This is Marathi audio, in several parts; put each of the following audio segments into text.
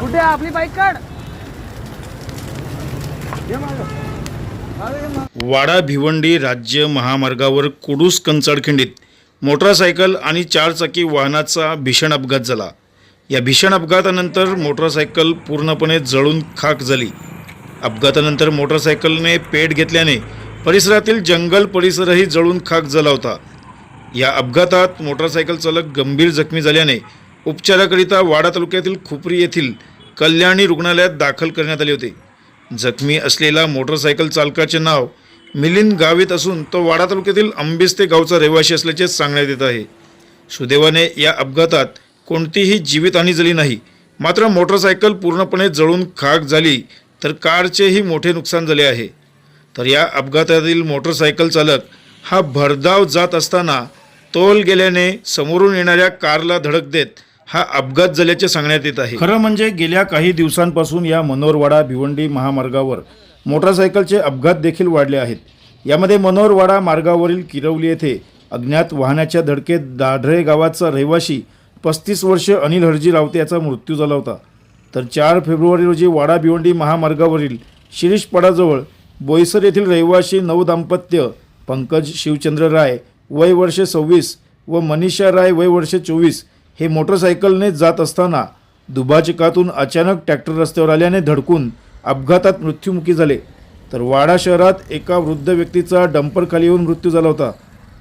कुठे आहे आपली बाईक काढ? वाडा भिवंडी राज्य महामार्गावर कुडूस कंचाडखिंडीत मोटारसायकल आणि चारचाकी वाहनाचा भीषण अपघात झाला. या भीषण अपघातानंतर मोटारसायकल पूर्णपणे जळून खाक झाली. अपघातानंतर मोटारसायकलने पेट घेतल्याने परिसरातील जंगल परिसरही जळून खाक झाला होता. या अपघातात मोटारसायकल चालक गंभीर जखमी झाल्याने उपचाराकरिता वाडा तालुक्यातील खुपरी येथील कल्याणी रुग्णालयात दाखल करण्यात आले होते. जखमी असलेला मोटरसायकल चालकाचे नाव मिलिंद गावित असून तो वाडा तालुक्यातील आंबिस्ते गावचा रहिवासी असल्याचे सांगण्यात येत आहे. सुदैवाने या अपघातात कोणतीही जीवितहानी झाली नाही. मात्र मोटरसायकल पूर्णपणे जळून खाक झाली तर कारचेही मोठे नुकसान झाले आहे. तर या अपघातातील मोटरसायकल चालक हा भरधाव जात असताना तोल गेल्याने समोरून येणाऱ्या कारला धडक देत हा अपघात झाल्याचे सांगण्यात येत आहे. खरं म्हणजे गेल्या काही दिवसांपासून या मनोरवाडा भिवंडी महामार्गावर मोटारसायकलचे अपघात देखील वाढले आहेत. यामध्ये मनोरवाडा मार्गावरील किरवली येथे अज्ञात वाहनाच्या धडकेत दाढरे गावाचा रहिवाशी पस्तीस वर्ष अनिल हरजी रावते याचा मृत्यू झाला होता. तर चार फेब्रुवारी रोजी वाडा भिवंडी महामार्गावरील शिरीषपाडाजवळ बोईसर येथील रहिवाशी नवदाम्पत्य पंकज शिवचंद्र राय वय वर्ष सव्वीस व मनीषा राय वय वर्ष चोवीस हे मोटरसायकलने जात असताना दुभाजकातून अचानक ट्रॅक्टर रस्त्यावर आल्याने धडकून अपघातात मृत्युमुखी झाले. तर वाडा शहरात एका वृद्ध व्यक्तीचा डंपरखाली येऊन मृत्यू झाला होता.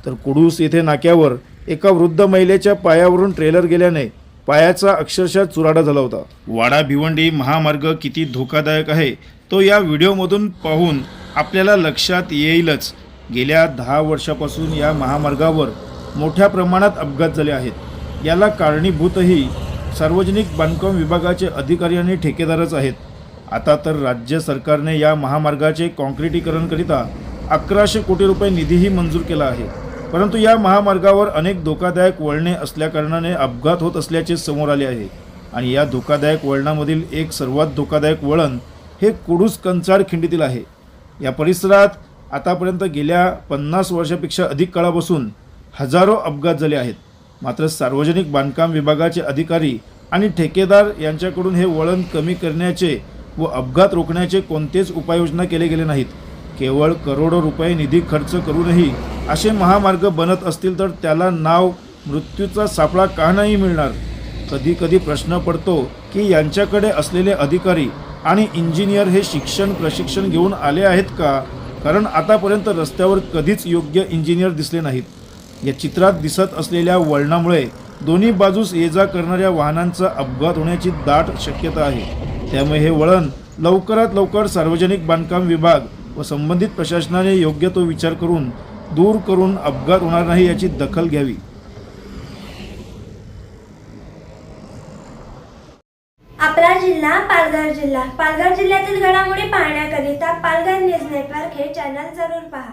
तर कुडूस येथे नाक्यावर एका वृद्ध महिलेच्या पायावरून ट्रेलर गेल्याने पायाचा अक्षरशः चुराडा झाला होता. वाडा भिवंडी महामार्ग किती धोकादायक आहे तो या व्हिडिओमधून पाहून आपल्याला लक्षात येईलच. गेल्या दहा वर्षापासून या महामार्गावर मोठ्या प्रमाणात अपघात झाले आहेत. याला कारणीभूतही सार्वजनिक बांधकाम विभागाचे अधिकारी आणि ठेकेदारच आहेत. आता तर राज्य सरकारने या महामार्गाचे काँक्रिटीकरणकरिता अकराशे कोटी रुपये निधीही मंजूर केला आहे. परंतु या महामार्गावर अनेक धोकादायक वळणे असल्याकारणाने अपघात होत असल्याचे समोर आले आहे. आणि या धोकादायक वळणामधील एक सर्वात धोकादायक वळण हे कुडूस कंचाड खिंडीतील आहे. या परिसरात आतापर्यंत गेल्या पन्नास वर्षापेक्षा अधिक काळापासून हजारो अपघात झाले आहेत. मात्र सार्वजनिक बांधकाम विभागाचे अधिकारी आणि ठेकेदार यांच्याकडून हे वळण कमी करण्याचे व अपघात रोखण्याचे कोणतेच उपाययोजना केले गेले नाहीत. केवळ करोडो रुपये निधी खर्च करूनही असे महामार्ग बनत असतील तर त्याला नाव मृत्यूचा सापळा का नाही मिळणार? कधी कधी प्रश्न पडतो की यांच्याकडे असलेले अधिकारी आणि इंजिनियर हे शिक्षण प्रशिक्षण घेऊन आले आहेत का? कारण आतापर्यंत रस्त्यावर कधीच योग्य इंजिनियर दिसले नाहीत. या चित्रात दिसत असलेल्या वळणामुळे दोन्ही बाजूस ये जा करणाऱ्या वाहनांचा अपघात होण्याची दाट शक्यता आहे. त्यामुळे हे वळण लवकरात लवकर सार्वजनिक बांधकाम विभाग व संबंधित प्रशासनाने योग्य तो विचार करून दूर करून अपघात होणार नाही याची दखल घ्यावी. आपला जिल्हा पालघर जिल्हा. पालघर जिल्ह्यातील घडामोडी पाहण्याकरिता पालघर न्यूज नेटवर्क हे चॅनल जरूर पहा.